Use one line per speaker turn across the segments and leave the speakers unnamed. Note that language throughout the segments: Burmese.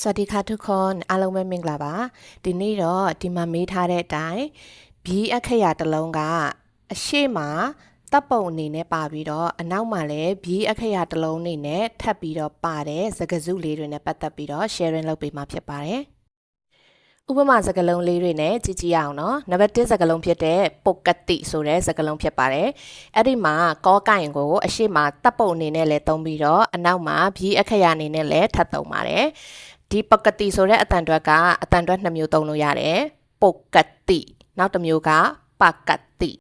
စวัสดีค่ะทุกคนအားလုံးပဲမင်္ဂလာပါဒီနေ့တော့ဒီမှာမေးထားတဲ့အတိုင်းဘီအခရာတစ်လုံးကအရှိမတပ်ပုံအနေနဲ့ပါပြီးတော့အနောက်မှာလည်းဘီအခရာတစ်လုံးအနေနဲ့ထပ်ပြီးတော့ပါတဲ့စကားစုလေးတွေနဲ့ပတ်သက်ပြီးတော့ sharing လုပ်ပေးမှာဖြစ်ပါတယ်ဥပမာစကားလုံးလေးတွေနဲ့ကြည့်ကြည့်ရအောင်နော်နံပါတ်1စကားလုံးဖြစ်တဲ့ပုကတိဆိုတဲ့စကားလုံးဖြစ်ပါတယ်အဲ့ဒီမှာကောကင်ကိုအရှိမတပ်ပုံအနေနဲ့လည်းသုံးပြီးတော့အနောက်မှာဘီအခရာအနေနဲ့လည်းထပ်သုံးပါတယ် ဒီပကတိဆိုတဲ့အတန်တွက်ကအတန်တွက်နှစ်မျိုးသုံးလို့ရတယ်ပုကတိနောက်တစ်မျိုးကပကတိ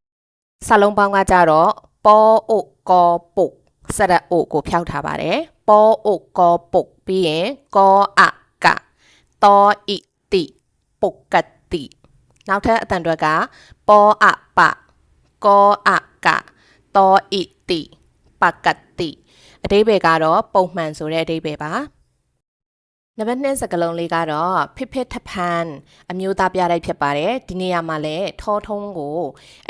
စာလုံးပေါင်းကကြတော့ပောအိုကောပုတ်စရအိုကိုဖျောက်ထားပါတယ်ပောအိုကောပုတ်ပြီးရင်ကောအကတောဣတိပုကတိနောက်ထပ်အတန်တွက်ကပောအပကောအကတောဣတိပကတိအတိပ္ပယ်ကတော့ပုံမှန်ဆိုတဲ့အတိပ္ပယ်ပါ နံပါတ်2စကားလုံးလေးကတော့ဖိဖိထဖန်အမျိုးသားပြတိုက်ဖြစ်ပါတယ်ဒီနေရာမှာလည်းထောထုံးကို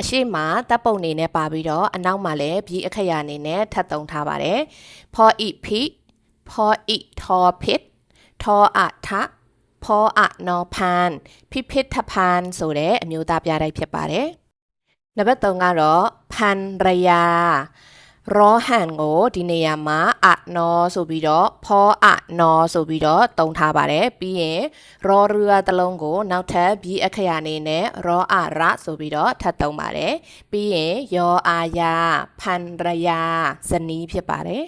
အရှိမတပ်ပုံနေနဲ့ပါပြီးတော့အနောက်မှာလည်းဘီအခရာအနေနဲ့ထပ်သုံးထားပါတယ်ဖောဣဖိဖောဣထောဖိတ်ထောအထဖောအနောဖန်ဖိဖိထဖန်ဆိုတဲ့အမျိုးသားပြတိုက်ဖြစ်ပါတယ်နံပါတ်3ကတော့ဖန်ရယာ ရောဟန်ကိုဒီနေရာမှာအနောဆိုပြီးတော့ဖောအနောဆိုပြီးတော့တုံထားပါတယ်ပြီးရင်ရောရူရတလုံးကို နောက်ထပ်ဘီအခရာအနေနဲ့ရောအရဆိုပြီးတော့ထပ်တုံပါတယ်ပြီးရင်ယောအာယာဖန်ရယာဇနီးဖြစ်ပါတယ်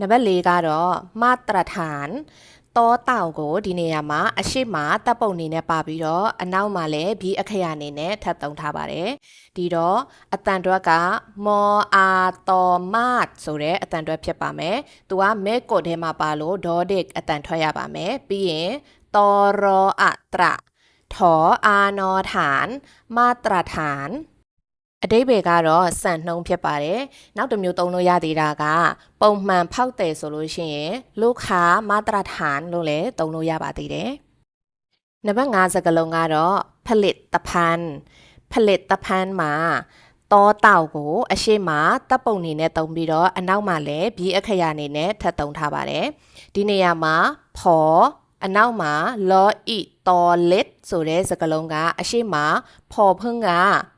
နံပါတ်၄ကတော့မတရထန် တောတောက်ကိုဒီနေရာမှာအရှိမတပ်ပုံနေနဲ့ပါပြီးတော့အနောက်မှာလည်းဘီအခရာနေနဲ့ထပ်သုံးထားပါတယ်။ဒီတော့အတန်တွက်ကမောအာတော်မတ်ဆိုတဲ့အတန်တွက်ဖြစ်ပါမယ်။သူကမဲကိုထဲမှာပါလို့ဒေါဒစ်အတန်ထွက်ရပါမယ်။ပြီးရင်တော်ရောအတရထောအာနောဌာန် မာတရဌာန် အတိဘယ်ကတော့စံနှုံဖြစ်ပါတယ်။နောက်တစ်မျိုးသုံးလို့ရသေးတာက ပုံမှန်ဖောက်တယ်ဆိုလို့ရှိရင်လုခာမာတရထန်လို့လည်းသုံးလို့ရပါသေးတယ်။နံပါတ်5စကားလုံးကတော့ဖလစ်တဖန်ဖလစ်တဖန်မှာတောတောက်ကို အရှိမတပ်ပုံနေနဲ့တုံပြီးတော့အနောက်မှာလည်းဘီအခရာနေနဲ့ထပ်တုံထားပါတယ်။ဒီနေရာမှာဖော် အနောက်မှာ law it toilet ဆိုတဲ့စကားလုံးကအရှိမဖော်ဖုံးက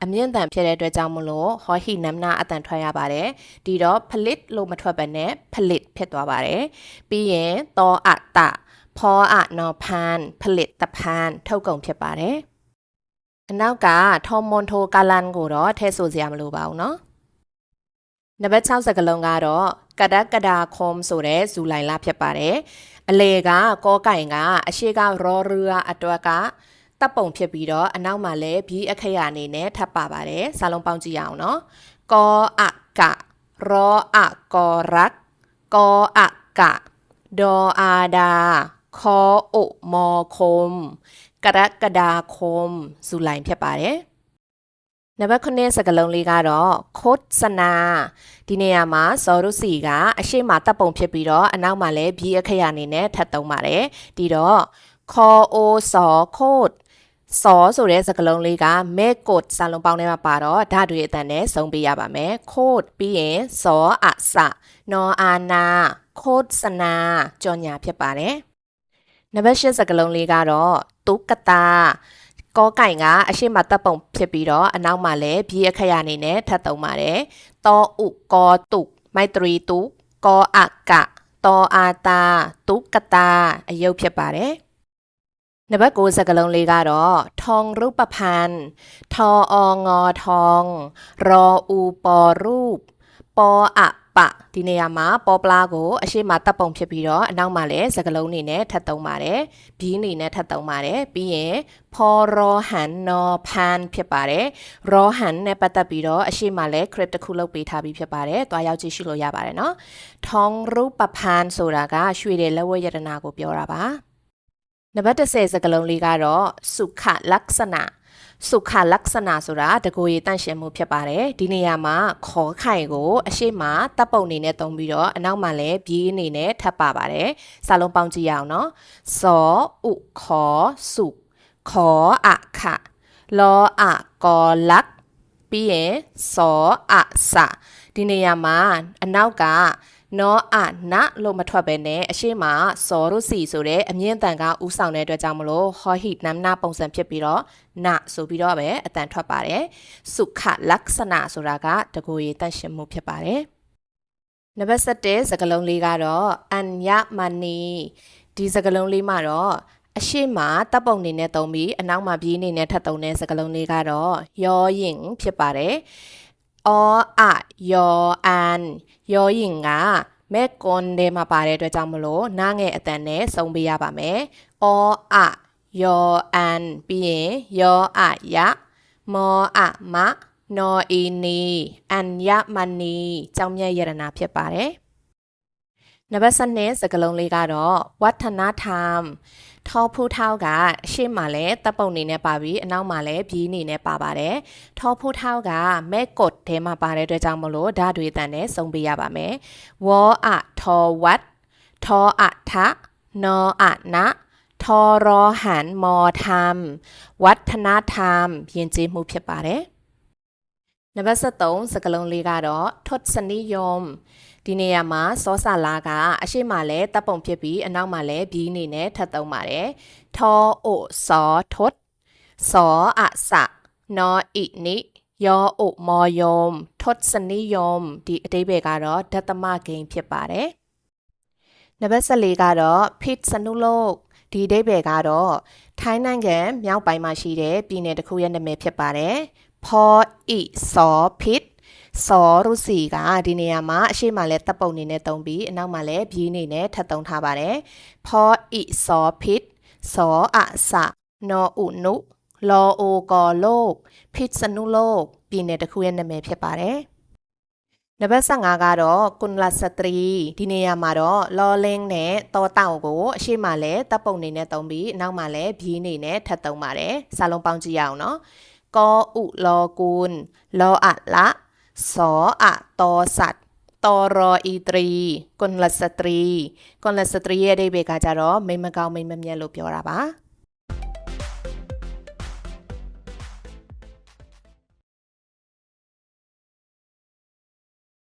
အမြင့်တန်ဖြစ်တဲ့အတွက်ကြောင့်မလို့ဟောဟီနမ်နာအတန်ထွက်ရပါတယ်ဒီတော့ flit လို့မထွက်ဘဲနဲ့ flit ဖြစ်သွားပါတယ်ပြီးရင်တောအတဖောအနော်ဖန် flit တဖန်ထုတ်ကုန်ဖြစ်ပါတယ်အနောက်ကထော်မွန်ထိုကာလန်ကိုတော့ထည့်ဆိုစရာမလိုပါဘူးเนาะ နံပါတ်6စကားလုံးကတော့ကဒကဒါခုံဆိုတဲ့ဇူလိုင်လာဖြစ်ပါတယ်အလေကကောကင်ကအရှိကရောရူယာအတွက်ကတပ်ပုံဖြစ်ပြီးတော့အနောက်မှာလည်းဘီအခရာအနေနဲ့ထပ်ပါပါတယ်စာလုံးပေါင်းကြည့်ရအောင်နော်ကောအကရောအကောရက်ကောအကဒေါ်အာဒာခောအိုမောခုံကရကဒါခုံဇူလိုင်ဖြစ်ပါတယ် နံပါတ်9စကလုံးလေးကတော့ခိုတ်စနာဒီနေရာမှာဇော်ရုစီကအရှိမတပ်ပုံဖြစ်ပြီးတော့အနောက်မှာလည်းဘီအခရာအနေနဲ့ထပ်သုံးပါတယ်ဒီတော့ခေါ်အိုစောခိုတ်စောဆိုတဲ့စကားလုံးလေးကမဲကုတ်စာလုံးပေါင်းထဲမှာပါတော့ဓာတ်တွေအတန်နဲ့ဆုံးပေးရပါမယ်ခိုတ်ပြီးရင်စောအစနော်အာနာခိုတ်စနာကြော်ညာဖြစ်ပါတယ်နံပါတ်10စကားလုံးလေးကတော့တုကတာ ကောကင်ကအရှိမတပ်ပုံဖြစ်ပြီးတော့အနောက်မှာလည်းဘီအခရအနေနဲ့ထပ်သုံးပါတယ်။တောဥကောတုမိုက်တရီတုကောအကတောအာတာတုကတာအယုတ်ဖြစ်ပါတယ်။နံပါတ်9စကလုံးလေးကတော့ထောင်ရုပပန်ထောအငောထောင်ရောဥပောရုပောအ ဒီနေရာမှာပေါ်ပလာကိုအရှိမတပ်ပုံဖြစ်ပြီးတော့အနောက်မှာလည်းစကလုံးနေနဲ့ထပ်သုံးပါတယ်ဘီးနေနဲ့ထပ်သုံးပါတယ်ပြီးရင်ဖော်ရောဟန်နော်ဖန်ဖြစ်ပါတယ်ရောဟန်နဲ့ပတ်သက်ပြီးတော့အရှိမလည်း script တစ်ခုလုပ်ပေးထားပြီးဖြစ်ပါတယ်တွားရောက်ကြည့်ရှုလို့ရပါတယ်နော်ထောင်ရူပဖန်ဆိုတာကရွှေတဲ့လက်ဝဲယတနာကိုပြောတာပါနံပါတ်10စကလုံးလေးကတော့စုခလက္ခဏာ စုခလက္ခဏာဆိုတာတကိုယ်ရည်တန့်ရှင်မှုဖြစ်ပါတယ်ဒီနေရာမှာခေါ်ခိုင်ကိုအရှိမတပ်ပုံအနေနဲ့သုံးပြီးတော့အနောက်မှာလည်းဘီးအနေနဲ့ထပ်ပါပါတယ်စာလုံးပေါင်းကြည့်ရအောင်နော်စောဥခေါ်စုခေါ်အခလောအကောလက်ပြီးရင်စောအစဒီနေရာမှာအနောက်က နောအနလို့မထွက်ပဲနဲ့အရှိမစောတို့စီဆိုတဲ့အမြင့်တန်ကဥဆောင်တဲ့အတွက်ကြောင့်မလို့ဟောဟိနမ်နာပုံစံဖြစ်ပြီးတော့နဆိုပြီးတော့ပဲအတန်ထွက်ပါတယ်စုခလက္ခဏာဆိုတာကတကူရည်တန့်ရှင်းမှုဖြစ်ပါတယ်နံပါတ်7စကလုံးလေးကတော့အန်ယမနီဒီစကလုံးလေးမှာတော့အရှိမတပ်ပုံနေနဲ့သုံးပြီးအနောက်မှာပြီးနေနဲ့ထပ်သုံးတဲ့စကလုံးလေးကတော့ယောရင်ဖြစ်ပါတယ် အောအယောအန်ယောယင်ကမဲကွန်ထဲမှာပါတဲ့အတွက်ကြောင့်မလို့နားငယ်အတန်နဲ့စုံပေးရပါမယ်။အောအယောအန်ပြီးရင်ယောအယမောအမနောအီနီအန်ယမနီကြောင့်မြတ်ယရနာဖြစ်ပါတယ်။နံပါတ်7စကလုံးလေးကတော့ဝဋ္ဌနာထမ် ထောဖူးထောက်ကအရှိမှလည်းတပ်ပုံနေနဲ့ပါပြီးအနောက်မှာလည်းဘီးနေနဲ့ပါပါတယ်။ထောဖူးထောက်ကမဲကုတ်ထဲမှာပါတဲ့အတွက်ကြောင့်မလို့ဓာတ်တွေတန်နဲ့စုံပေးရပါမယ်။ဝေါအထောဝတ်ထောအထနောအနထောရောဟန်မောธรรมวัฒนธรรมယဉ်ကျေးမှုဖြစ်ပါတယ်။နံပါတ်73စကလုံးလေးကတော့ထွတ်စနိယုံ ဒီနေရာမှာစောစာလာကအရှိမလဲတပ်ပုံဖြစ်ပြီးအနောက်မှာလဲဘီးနေနဲ့ထပ်သုံးပါတယ်ထောအိုစောထွတ်စောအစနောဣနိယောအိုမောယုံထွတ်စနိယုံဒီအတိပ္ပယ်ကတော့ဒသမဂိမ်းဖြစ်ပါတယ်နံပါတ်14ကတော့ဖိတ်စနုလုတ်ဒီအတိပ္ပယ်ကတော့ထိုင်းနိုင်ငံမြောက်ပိုင်းမှာရှိတဲ့ပြည်နယ်တစ်ခုရဲ့နာမည်ဖြစ်ပါတယ်ဖောဣစောဖိတ် စောတို့စီကဒီနေရာမှာအရှိမလည်းတပ်ပုံနေနဲ့သုံးပြီးအနောက်မှာလည်းဘီးနေနဲ့ထပ်သုံးထားပါတယ်ဖောဤစောဖစ်စောအစနောဥနုလောအိုကောလို့ဖစ်စနုလို့ပြည်နယ်တစ်ခုရဲ့နာမည်ဖြစ်ပါတယ်နံပါတ်15ကတော့ကွန်လာစတရီဒီနေရာမှာတော့လော်လင်းနဲ့တောတောင်ကိုအရှိမလဲတပ်ပုံနေနဲ့သုံးပြီးအနောက်မှာလဲဘီးနေနဲ့ထပ်သုံးပါတယ်စာလုံးပေါင်းကြည့်ရအောင်နော်ကောဥလောကွန်လောအလ สออะตอสัตว์ตอรออีตรีกุลสตรีกุลสตรีရဲ့အဓိပ္ပာယ်ကကြတော့မိမကောင်းမိမမြတ်လို့ပြောတာပါ